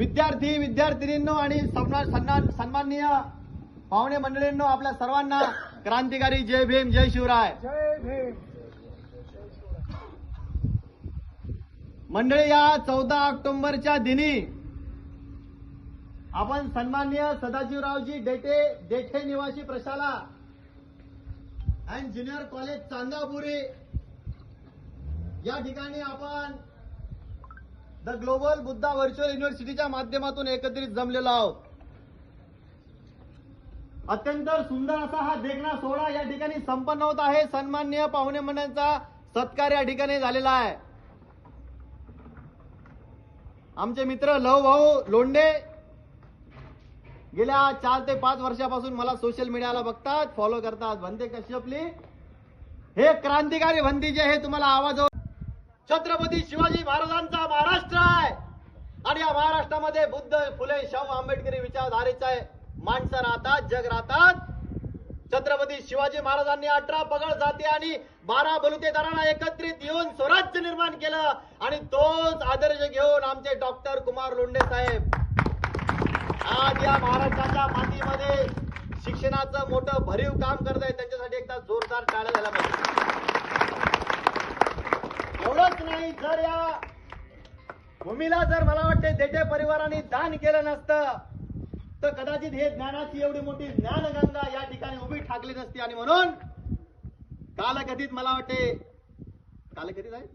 विद्यार्थी विद्यार्थिनींनो आणि सन्मान सन्मान सन्माननीय पाहुणे मंडळींनो आपल्या सर्वांना क्रांतिकारी जय भीम जय शिवराय. मंडळी या चौदा ऑक्टोबरच्या दिनी आपण सन्माननीय सदाशिवरावजी डेटे देठे निवासी प्रशाला अँड ज्युनियर कॉलेज चांदापुरी या ठिकाणी आपण द ग्लोबल बुद्धा व्हर्च्युअल युनिव्हर्सिटीच्या माध्यमातून एकत्रित जमलेलो आहोत. अत्यंत सुंदर असा हा देखणा सोहळा या ठिकाणी संपन्न होत आहे. सन्माननीय पाहुणे म्हणण्याचा सत्कार या ठिकाणी झालेला आहे. आमचे मित्र लव भाऊ लोंडे गेल्या चार ते पाच वर्षापासून मला सोशल मीडियाला बघतात फॉलो करतात. भंते कशी आपली हे क्रांतिकारी भन्ती जे हे तुम्हाला आवाज छत्रपती शिवाजी महाराजांचा महाराष्ट्र आहे. आणि या महाराष्ट्रामध्ये बुद्ध फुले शाहू आंबेडकरी विचारधारेचा आहे. माणसं राहतात जग राहतात. छत्रपती शिवाजी महाराजांनी अठरा पगड जाती आणि बारा बलुतेदारांना एकत्रित येऊन स्वराज्य निर्माण केलं. आणि तोच आदर्श घेऊन आमचे डॉक्टर कुमार लोंढे साहेब. आज या महाराष्ट्राच्या मातीमध्ये शिक्षणाचं मोठं भरीव काम करत आहे त्यांच्यासाठी एकदा जोरदार टाळ्या झाला पाहिजे एवढंच नाही जर या भूमीला जर मला वाटते देठे परिवाराने दान केलं नसतं तर कदाचित हे ज्ञानाची एवढी मोठी ज्ञानगंगा या ठिकाणी उभी ठाकली नसती. आणि म्हणून कालकथित मला वाटते कालकथित आहे?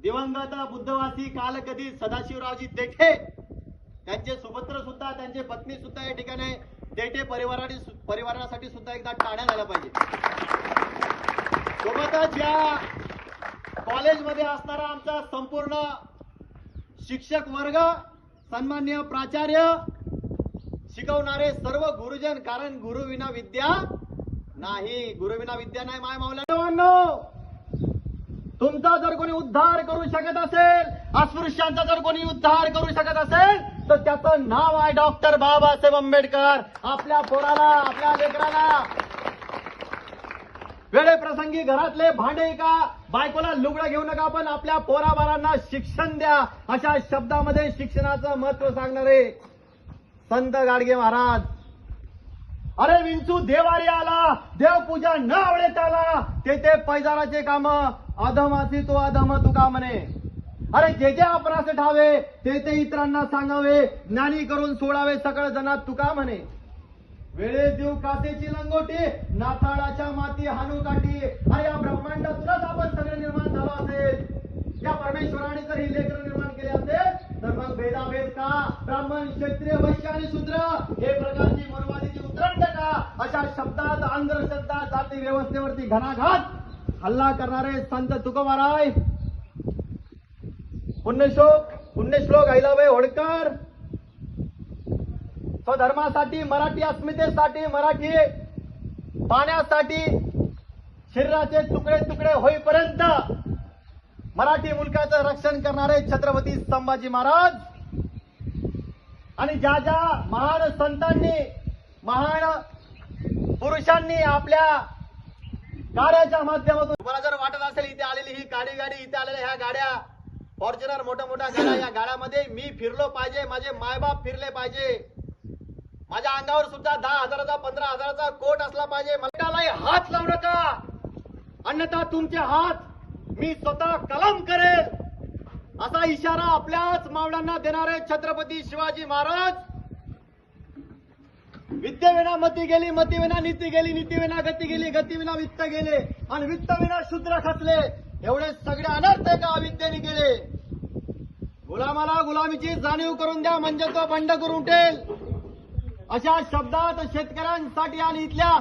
दिवंगत बुद्धवासी कालकथित सदाशिवरावजी देठे त्यांचे सुपुत्र सुद्धा त्यांचे पत्नी सुद्धा या ठिकाणी देठे परिवाराने परिवारासाठी सुद्धा एकदा टाळ्या झाल्या पाहिजे सोबतच या कॉलेजमध्ये असणारा आमचा संपूर्ण शिक्षक वर्ग सन्मान्य प्राचार्य शिकवणारे सर्व गुरुजन कारण गुरुविना विद्या नाही. गुरुविना विद्या नाही माय मावल्या तुमचा जर कोणी उद्धार करू शकत असेल अस्पृश्यांचा जर कोणी उद्धार करू शकत असेल तर त्याचं नाव आहे डॉक्टर बाबासाहेब आंबेडकर. आपल्या पोराला आपल्या लेकराला. वेळे प्रसंगी घरातले भांडे का बायकोला लुगडं घेऊ नका पण आपल्या पोराबारांना शिक्षण द्या. अशा शब्दामध्ये शिक्षणाचं महत्त्व सांगणारे संत गाडगे महाराज. अरे विंचू देवारी आला. देवपूजा न आवडेत आला. ते ते पैजाराचे काम. अधमासी तो अधम तुका म्हणे? अरे जे जे अपरास ठावे ते ते इतरांना सांगावे. ज्ञानी करून सोडावे सगळे जणात तुका म्हणे? वेळे देऊ कासेची लंगोटी नाताळाच्या माती हानू काठी. अरे या ब्रह्मांडातूनच आपण सगळे निर्माण झालो असेल. या परमेश्वराने जर ही लेकर निर्माण केले असेल तर मग भेदाभेद का? ब्राह्मण क्षत्रिय वैश्य आणि शूद्र हे प्रकारची मनुवादीची उतरंड का? अशा शब्दात अंधश्रद्धा जाती व्यवस्थेवरती घणाघात हल्ला करणारे संत तुकोबाराय पुण्यशोक पुण्यश्लोक अहिलाबाई होडकर. स्वधर्मासाठी मराठी अस्मितेसाठी मराठी पाण्यासाठी शरीराचे तुकडे तुकडे होईपर्यंत मराठी मुलकाचं रक्षण करणारे छत्रपती संभाजी महाराज आणि ज्या ज्या महान संतांनी महान पुरुषांनी आपल्या गाड्याच्या माध्यमातून तुम्हाला जर वाटत असेल इथे आलेली ही गाडी गाडी इथे आलेल्या ह्या गाड्या फॉर्च्युनर मोठ्या मोठ्या गाड्या या गाड्यामध्ये मी फिरलो पाहिजे माझे मायबाप फिरले पाहिजे. माझ्या अंगावर सुद्धा दहा हजाराचा पंधरा हजाराचा कोट असला पाहिजे. मला हात लावू नका. अन्यथा तुमचे हात मी स्वतः कलम करेल. असा इशारा आपल्याच मावळ्यांना देणारे छत्रपती शिवाजी महाराज. विद्येविना मती गेली मतीविना नीती गेली नीतीविना गती गेली गतीविना वित्त गेले आणि वित्तविना शूद्र खचले एवढे सगळे अनर्थ का अविद्येने गेले गुलामाला गुलामीची जाणीव करून द्या म्हणजे तो बंड करून उठेल अशा शब्दात शेतकऱ्यांसाठी आणि इथल्या